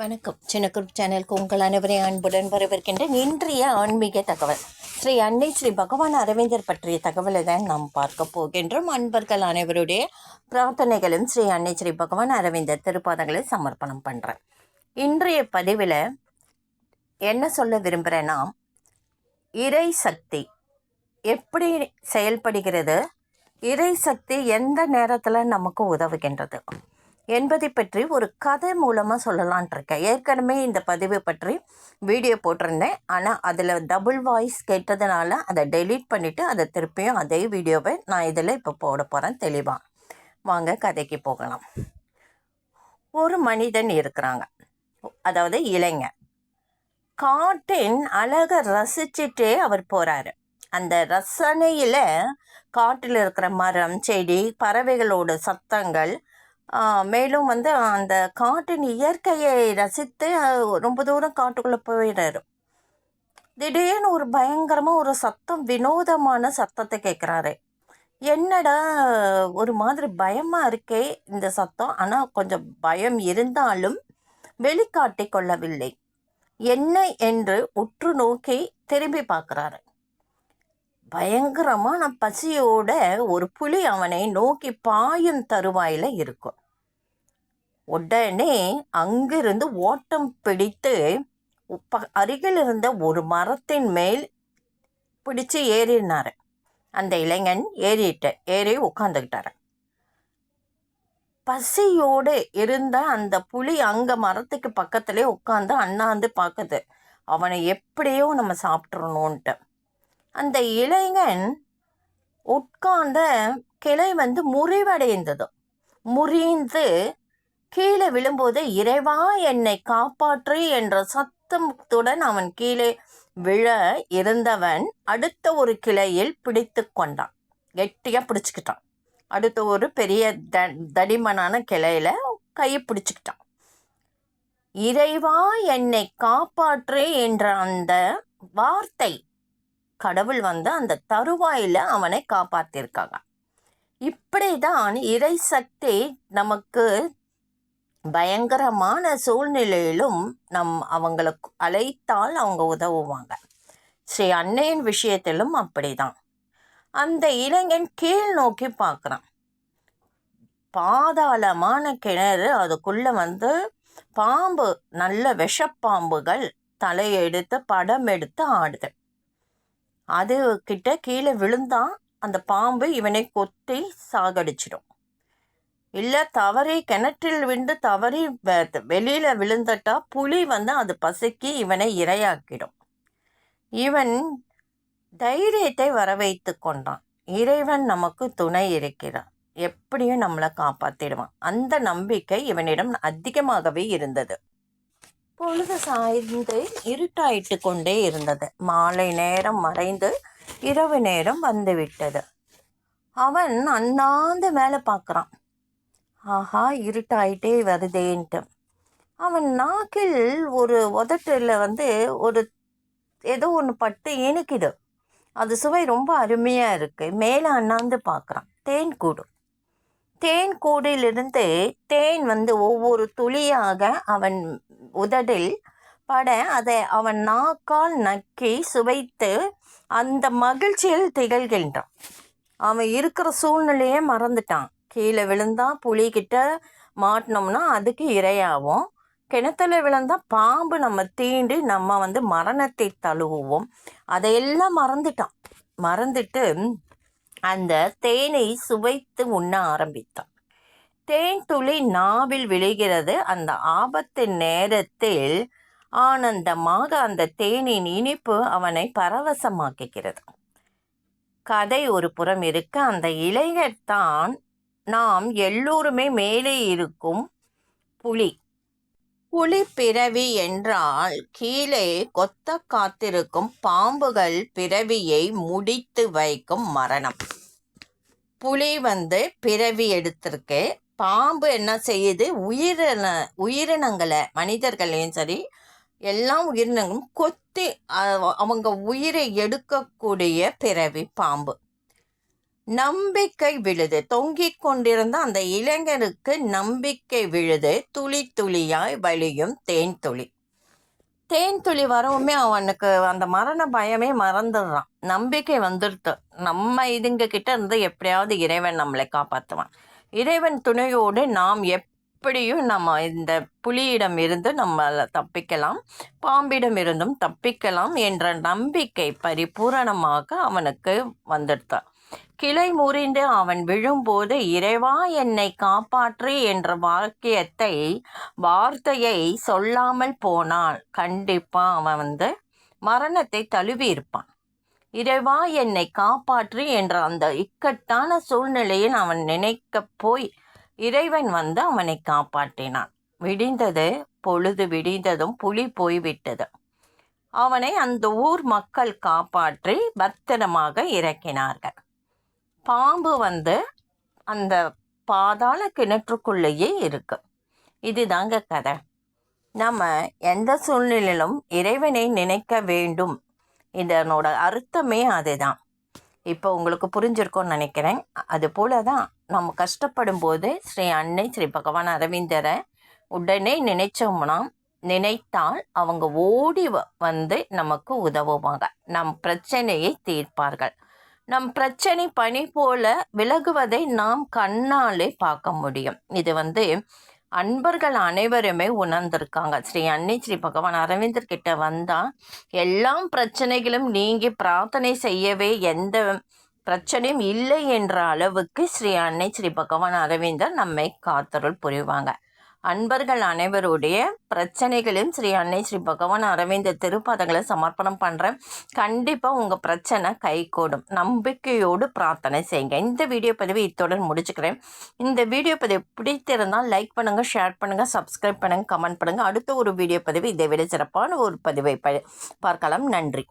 வணக்கம். சின்ன குரூப் சேனலுக்கு உங்கள் அனைவரையும் அன்புடன் வரவேற்கின்றேன் இன்றைய ஆன்மீக தகவல். ஸ்ரீ அன்னை ஸ்ரீ பகவான் அரவிந்தர் பற்றிய தகவலை தான் நாம் பார்க்க போகின்றோம். அன்பர்கள் அனைவருடைய பிரார்த்தனைகளும் ஸ்ரீ அன்னை ஸ்ரீ பகவான் அரவிந்தர் திருப்பாதங்களை சமர்ப்பணம் பண்ணுறேன் இன்றைய பதிவில் என்ன சொல்ல விரும்புகிறேன்னா இறை சக்தி எப்படி செயல்படுகிறது? இறை சக்தி எந்த நேரத்தில் நமக்கு உதவுகின்றது? என்பதை பற்றி ஒரு கதை மூலமாக சொல்லலான்ட்டு இருக்கேன் ஏற்கனவே இந்த பதிவு பற்றி வீடியோ போட்டிருந்தேன். ஆனால் அதில் டபுள் வாய்ஸ் கேட்டதுனால அதை டெலீட் பண்ணிவிட்டு அதை திருப்பியும் அதே வீடியோவை நான் இதில் இப்போ போட போகிறேன் தெளிவாக வாங்க கதைக்கு போகலாம். ஒரு மனிதன் இருக்கிறாங்க. அதாவது இளைஞர் காட்டின் அழகை ரசிச்சுட்டே அவர் போகிறாரு அந்த ரசனையில் காட்டில் இருக்கிற மரம் செடி பறவைகளோட சத்தங்கள் மேலும் வந்து அந்த காட்டின் இயற்கையை ரசித்து ரொம்ப தூரம் காட்டுக்குள்ளே போயிடுறாரு. திடீர்னு ஒரு பயங்கரமாக ஒரு சத்தம் வினோதமான சத்தத்தை கேட்குறாரு என்னடா ஒரு மாதிரி பயமாக இருக்கே இந்த சத்தம். ஆனால் கொஞ்சம் பயம் இருந்தாலும் வெளிக்காட்டி கொள்ளவில்லை. என்ன என்று உற்று நோக்கி திரும்பி பார்க்குறாரு. பயங்கரமான பசியோட ஒரு புலி அவனை நோக்கி பாயும் தருவாயில் இருக்கும். உடனே அங்கிருந்து ஓட்டம் பிடித்து ப- அருகில் இருந்த ஒரு மரத்தின் மேல் பிடிச்சு ஏறினார். அந்த இளைஞன் ஏறிட்டு ஏறி உட்காந்துக்கிட்டார் பசியோடு இருந்த அந்த புலி அங்கே மரத்துக்கு பக்கத்திலே உட்காந்து அண்ணாந்து பார்க்குது அவனை எப்படியோ நம்ம சாப்பிட்றணுன்ட்டு அந்த இளைஞன் உட்கார்ந்த கிளை வந்து முறிவடைந்தது. முறிந்து கீழே விழும்போது இறைவா என்னை காப்பாற்று என்ற சத்தத்துடன் அவன் கீழே விழ இருந்தவன் அடுத்த ஒரு கிளையில் பிடித்து கொண்டான். கெட்டியாக பிடிச்சிக்கிட்டான். அடுத்த ஒரு பெரிய த தடிமனான கிளையில கையை பிடிச்சிக்கிட்டான். இறைவா என்னை காப்பாற்று என்ற அந்த வார்த்தை கடவுள் வந்து அந்த தருவாயில் அவனை காப்பாற்றிருக்காங்க இப்படி தான் இறை சக்தி நமக்கு பயங்கரமான சூழ்நிலையிலும் நம் அவங்களுக்கு அழைத்தால் அவங்க உதவுவாங்க. ஸ்ரீ அன்னையின் விஷயத்திலும் அப்படிதான். அந்த இளைஞன் கீழ் நோக்கி பார்க்குறான். பாதாளமான கிணறு அதுக்குள்ளே வந்து பாம்பு நல்ல விஷப்பாம்புகள் தலையெடுத்து படம் எடுத்து ஆடுது. அது கிட்ட கீழே விழுந்தான் அந்த பாம்பு இவனை கொத்தி சாகடிச்சிடும். இல்லை தவறி கிணற்றில் விழுந்து தவறி வெளியில் விழுந்துட்டா புலி வந்து அது பசிக்கு இவனை இரையாக்கிடும். இவன் தைரியத்தை வரவைத்து கொண்டான். இறைவன் நமக்கு துணை இருக்கிறான் எப்படியும் நம்மளை காப்பாற்றிடுவான் அந்த நம்பிக்கை இவனிடம் அதிகமாகவே இருந்தது. பொழுது சாய்ந்து இருட்டாயிட்டு கொண்டே இருந்தது. மாலை நேரம் மறைந்து இரவு நேரம் வந்துவிட்டது. அவன் அண்ணாந்து மேலே பார்க்குறான். ஆஹா இருட்டாயிட்டே வருதேன்ட்டு. அவன் நாக்கில் ஒரு உதட்டில் வந்து ஒரு ஏதோ ஒன்று பட்டு இனிக்குது அது சுவை ரொம்ப அருமையாக இருக்குது மேலே அண்ணாந்து பார்க்குறான் தேன் கூடு. தேன் கூடிலிருந்து தேன் வந்து ஒவ்வொரு துளியாக அவன் உதடில் பட அதை அவன் நாக்கால் நக்கி சுவைத்து அந்த மகிழ்ச்சியில் திகழ்கின்றான். அவன் இருக்கிற சூழ்நிலையே மறந்துட்டான். கீழே விழுந்தா புலிகிட்ட மாட்டினோம்னா அதுக்கு இரையாகும். கிணத்துல விழுந்தால் பாம்பு நம்ம தீண்டி நம்ம வந்து மரணத்தை தழுவுவோம். அதையெல்லாம் மறந்துட்டான். மறந்துட்டு அந்த தேனை சுவைத்து உண்ண ஆரம்பித்தான். தேன் துளி நாவில் விழுகிறது. அந்த ஆபத்தின் நேரத்தில் ஆனந்தமாக அந்த தேனின் இனிப்பு அவனை பரவசமாக்குகிறது. கதை ஒரு புறம் இருக்க. அந்த இளைஞர் தான் நாம் எல்லோருமே மேலே இருக்கும் புலி. புலி பிறவி என்றால் கீழே கொத்த காத்திருக்கும் பாம்புகள் பிறவியை முடித்து வைக்கும் மரணம். புலி வந்து பிறவி எடுத்திருக்கு. பாம்பு என்ன செய்யுது? உயிரின உயிரினங்களை மனிதர்களையும் சரி எல்லா உயிரினங்களும் கொத்தி அவங்க உயிரை எடுக்கக்கூடிய பிறவி பாம்பு. நம்பிக்கை விழுது. தொங்கிக் கொண்டிருந்த அந்த இளைஞனுக்கு நம்பிக்கை விழுது. துளி துளியாய் வழியும் தேன் துளி. தேன் துளி வரவுமே அவனுக்கு அந்த மரண பயமே மறந்துடுறான். நம்பிக்கை வந்துடுது. நம்ம இதுங்க கிட்ட இருந்து எப்படியாவது இறைவன் நம்மளை காப்பாற்றுவான் இறைவன் துணையோடு நாம் எப்படியும் நம்ம இந்த புலியிடம் இருந்து நம்ம தப்பிக்கலாம் பாம்பிடம் இருந்தும் தப்பிக்கலாம் என்ற நம்பிக்கை பரிபூரணமாக அவனுக்கு வந்துடுத்தான் கிளை முறிந்து அவன் விழும்போது இறைவா என்னை காப்பாற்று என்ற வாக்கியத்தை வார்த்தையை சொல்லாமல் போனால் கண்டிப்பா அவன் வந்து மரணத்தை தழுவி இருப்பான் இறைவா என்னை காப்பாற்று என்ற அந்த இக்கட்டான சூழ்நிலையில் அவன் நினைக்க போய் இறைவன் வந்து அவனை காப்பாற்றினான். விடிந்தது பொழுது விடிந்ததும் புலி போய்விட்டது. அவனை அந்த ஊர் மக்கள் காப்பாற்றி பத்திரமாக இறக்கினார்கள். பாம்பு வந்து அந்த பாதாள கிணற்றுக்குள்ளேயே இருக்கு. இதுதாங்க கதை. நம்ம எந்த சூழ்நிலையிலும் இறைவனை நினைக்க வேண்டும். இதனோட அர்த்தமே அதுதான். இப்போ உங்களுக்கு புரிஞ்சிருக்கும்னு நினைக்கிறேன். அது போல தான் நம்ம கஷ்டப்படும் போது ஸ்ரீ அன்னை ஸ்ரீ பகவான் அரவிந்தரை உடனே நினைச்சோம்னா நினைத்தால் அவங்க ஓடி வந்து நமக்கு உதவுவாங்க. நம் பிரச்சனையை தீர்ப்பார்கள். நம் பிரச்சனை பணி போல விலகுவதை நாம் கண்ணாலே பார்க்க முடியும். இது வந்து அன்பர்கள் அனைவருமே உணர்ந்திருக்காங்க. ஸ்ரீ அன்னை ஸ்ரீ பகவான் அரவிந்தர் கிட்ட வந்தால் எல்லாம் பிரச்சனைகளும் நீங்கி பிரார்த்தனை செய்யவே எந்த பிரச்சனையும் இல்லை என்ற அளவுக்கு ஸ்ரீ அன்னை ஸ்ரீ பகவான் அரவிந்தர் நம்மை காத்தருள் புரிவாங்க. அன்பர்கள் அனைவருடைய பிரச்சனைகளையும் ஸ்ரீ அன்னை ஸ்ரீ பகவான் அரவிந்த திருப்பதங்களை சமர்ப்பணம் பண்ணுறேன் கண்டிப்பாக உங்கள் பிரச்சனை கைகூடும். நம்பிக்கையோடு பிரார்த்தனை செய்யுங்க. இந்த வீடியோ பதிவு இத்துடன் முடிச்சுக்கிறேன். இந்த வீடியோ பதிவு பிடித்திருந்தால் லைக் பண்ணுங்கள் ஷேர் பண்ணுங்கள் சப்ஸ்கிரைப் பண்ணுங்கள் கமெண்ட் பண்ணுங்கள் அடுத்த ஒரு வீடியோ பதிவு இதை விட சிறப்பான ஒரு பதிவை பார்க்கலாம். நன்றி.